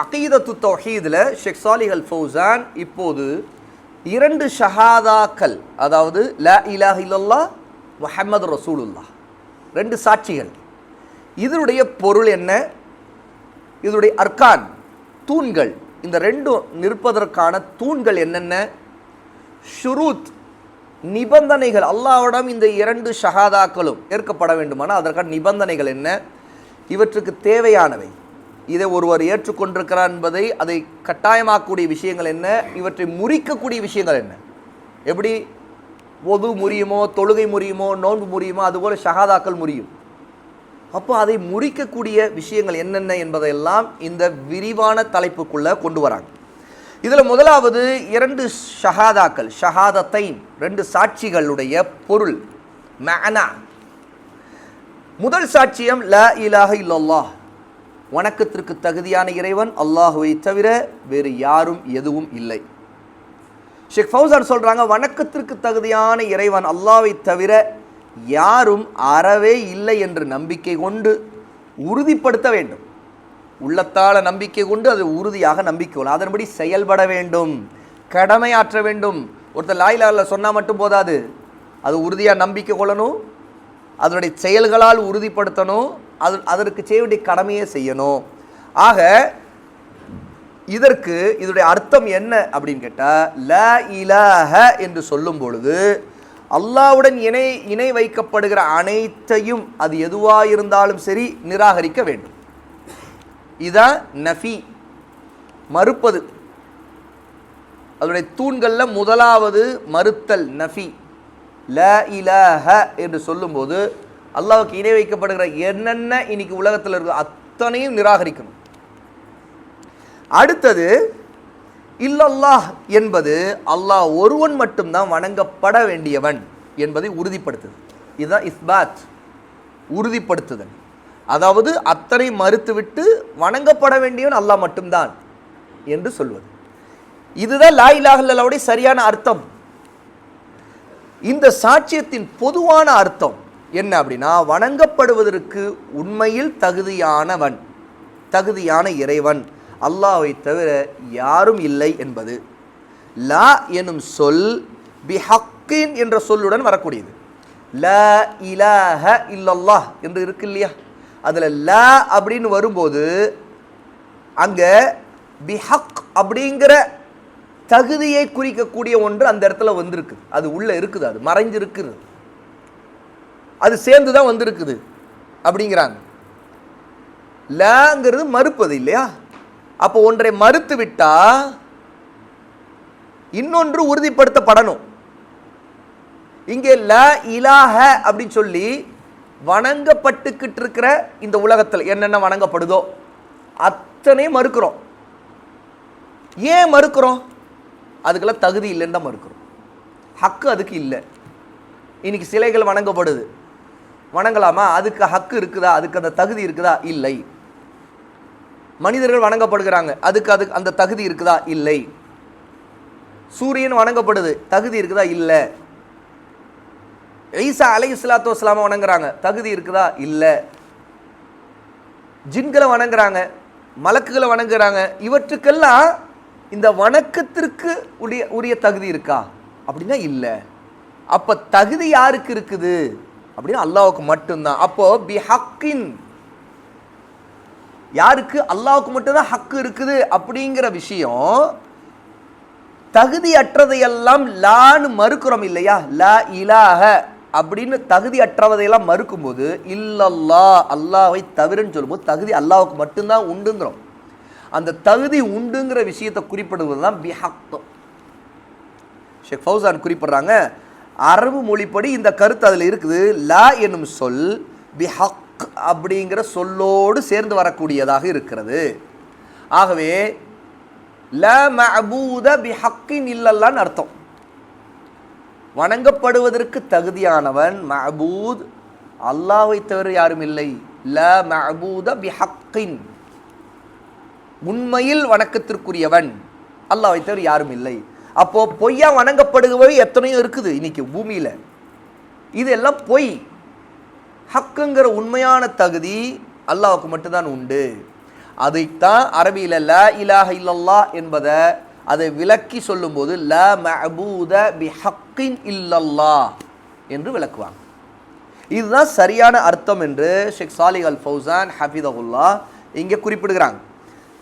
அகீதத்து தௌஹீதில் ஷேக் சாலிஹல் ஃபௌசான் இப்போது இரண்டு ஷஹாதாக்கள் அதாவது ல இலாஹ் இல்லல்லா முஹம்மது ரசூலுல்லா ரெண்டு சாட்சிகள். இதனுடைய பொருள் என்ன? இதனுடைய அர்கான் தூண்கள். இந்த ரெண்டும் நிற்பதற்கான தூண்கள் என்னென்ன? ஷுரூத் நிபந்தனைகள். அல்லாவிடம் இந்த இரண்டு ஷஹாதாக்களும் ஏற்கப்பட வேண்டுமானால் அதற்கான நிபந்தனைகள் என்ன? இவற்றுக்கு தேவையானவை. இதை ஒருவர் ஏற்றுக்கொண்டிருக்கிறார் என்பதை அதை கட்டாயமாக்கக்கூடிய விஷயங்கள் என்ன? இவற்றை முறிக்கக்கூடிய விஷயங்கள் என்ன? எப்படி? பொது முறியுமோ தொழுகை முறியுமோ நோன்பு முறியுமோ அதுபோல் ஷஹாதாக்கள் முறியும். அப்போ அதை முறிக்கக்கூடிய விஷயங்கள் என்னென்ன என்பதையெல்லாம் இந்த விரிவான தலைப்புக்குள்ளே கொண்டு வராங்க. இதில் முதலாவது இரண்டு ஷஹாதாக்கள் ஷஹாதத்தைன் ரெண்டு சாட்சிகளுடைய பொருள் மேனா முதல் சாட்சியம் ல இலாக இல்லல்லாஹ். வணக்கத்திற்கு தகுதியான இறைவன் அல்லாஹுவை தவிர வேறு யாரும் எதுவும் இல்லை. ஷேக் ஃபவுசான் சொல்கிறாங்க வணக்கத்திற்கு தகுதியான இறைவன் அல்லாவை தவிர யாரும் அறவே இல்லை என்று நம்பிக்கை கொண்டு உறுதிப்படுத்த வேண்டும். உள்ளத்தால நம்பிக்கை கொண்டு அது உறுதியாக நம்பிக்கை கொள்ளும் அதன்படி செயல்பட வேண்டும் கடமையாற்ற வேண்டும். ஒருத்தர் லாயிலாவில் சொன்னால் மட்டும் போதாது. அது உறுதியாக நம்பிக்கை கொள்ளணும் அதனுடைய செயல்களால் உறுதிப்படுத்தணும் அது அதற்கு செய்ய வேண்டிய கடமையை செய்யணும். ஆக இதற்கு இதனுடைய அர்த்தம் என்ன அப்படின்னு கேட்டால் ல இலாஹ என்று சொல்லும் பொழுது அல்லாவுடன் இணை இணை வைக்கப்படுகிற அனைத்தையும் அது எதுவாக இருந்தாலும் சரி நிராகரிக்க வேண்டும். இதான் நஃபி மறுப்பது. அதனுடைய தூண்களில் முதலாவது மறுத்தல் நஃபி ல இலாஹ என்று சொல்லும்போது அல்லாவுக்கு இணை வைக்கப்படுகிற என்னென்ன இன்னைக்கு உலகத்தில் இருக்கு அத்தனையும் நிராகரிக்கணும். அடுத்தது இல்லல்லாஹ் என்பது அல்லாஹ் ஒருவன் மட்டும்தான் வணங்கப்பட வேண்டியவன் என்பதை உறுதிப்படுத்துது. இதுதான் இஸ்பாத் உறுதிப்படுத்துதல். அதாவது அத்தனை மறுத்துவிட்டு வணங்கப்பட வேண்டியவன் அல்லாஹ் மட்டும்தான் என்று சொல்வது. இதுதான் லா இலாஹல்லாவுடைய சரியான அர்த்தம். இந்த சாட்சியத்தின் பொதுவான அர்த்தம். என்ன அப்படின்னா வணங்கப்படுவதற்கு உண்மையில் தகுதியானவன் தகுதியான இறைவன். அல்லாவை தவிர யாரும் இல்லை என்பது. லா எனும் சொல் பிஹக்கின் என்ற சொல்லுடன் வரக்கூடியது. ல இலாஹ இல்லல்லாஹ் என்று இருக்கு இல்லையா? அதில் ல அப்படின்னு வரும்போது அங்கே பிஹக் அப்படிங்கிற தகுதியை குறிக்கக்கூடிய ஒன்று அந்த இடத்துல வந்திருக்கு. அது உள்ளே இருக்குது அது மறைஞ்சிருக்குது அது சேர்ந்து தான் வந்திருக்குது. அப்படிங்கிறாங்க. லங்கிறது மறுப்பது இல்லையா? அப்போ ஒன்றை மறுத்து விட்டா இன்னொன்று உறுதிப்படுத்தப்படணும். இங்கே ல இலாக அப்படின்னு சொல்லி வணங்கப்பட்டுக்கிட்டு இருக்கிற இந்த உலகத்தில் என்னென்ன வணங்கப்படுதோ அத்தனையும் மறுக்கிறோம். ஏன் மறுக்கிறோம்? அதுக்கெல்லாம் தகுதி இல்லைன்னு தான் மறுக்கிறோம். ஹக்கு அதுக்கு இல்லை. இன்னைக்கு சிலைகள் வணங்கப்படுது. வணங்கலாமா? அதுக்கு ஹக்கு இருக்குதா? அதுக்கு அந்த தகுதி இருக்குதா? இல்லை. மனிதர்கள் வணங்கப்படுகிறாங்க. அதுக்கு அதுக்கு அந்த தகுதி இருக்குதா? இல்லை. சூரியன் வணங்கப்படுது. தகுதி இருக்குதா? இல்லை. ஈசா அலை இஸ்லாத்து வஸ்லாமை வணங்குறாங்க. தகுதி இருக்குதா? இல்லை. ஜின்களை வணங்குறாங்க. மலக்குகளை வணங்குறாங்க. இவற்றுக்கெல்லாம் இந்த வணக்கத்திற்கு உரிய உரிய தகுதி இருக்கா? அப்படின்னா இல்லை. அப்போ தகுதி யாருக்கு இருக்குது? அப்படின்னா அல்லாவுக்கு மட்டும்தான். அப்போ பி ஹக்கின் யாருக்கு? அல்லாவுக்கு மட்டும்தான் ஹக்கு இருக்குது அப்படிங்கிற விஷயம் தகுதியற்றதையெல்லாம் லான்னு மறுக்கிறோம் இல்லையா? லா இலாக அப்படின்னு தகுதி அற்றவதையெல்லாம் மறுக்கும்போது இல்லல்லா அல்லாவை தவிரன்னு சொல்லும்போது தகுதி அல்லாவுக்கு மட்டும்தான் உண்டுங்கிறோம். அந்த தகுதி உண்டுங்கிற விஷயத்தை குறிப்பிடுவது தான் பிஹக்தம் ஷேக் ஃபௌசான் குறிப்பிடுறாங்க அரபு மொழிப்படி இந்த கருத்து அதில் இருக்குது. லா என்னும் சொல் பிஹக் அப்படிங்கிற சொல்லோடு சேர்ந்து வரக்கூடியதாக இருக்கிறது. ஆகவே ல மபூத பிஹக்கின் இல்லல்லான்னு அர்த்தம். வணங்கப்படுவதற்கு தகுதியானவன் மபூத் அல்லாஹ்வை தவிர யாரும் இல்லை. ல மபூத பிஹக்கின். உண்மையில் வணக்கத்திற்குரியவன் அல்லாஹ்வை தவிர யாரும் இல்லை. அப்போ பொய்யா வணங்கப்படுபவை எத்தனையோ இருக்குது இன்னைக்கு பூமியில். இதெல்லாம் பொய். ஹக்குங்கிற உண்மையான தகுதி அல்லாவுக்கு மட்டும்தான் உண்டு. அதைத்தான் அரபியில் ல இலாஹ இல்லல்லா என்பதை அதை விளக்கி சொல்லும்போது ல மஅபூத பி ஹக்கின் இல்லல்லா என்று விளக்குவாங்க. இதுதான் சரியான அர்த்தம் என்று ஷேக் சாலிக் அல் ஃபௌசான் ஹஃபிதகுல்லா இங்கே குறிப்பிடுகிறாங்க.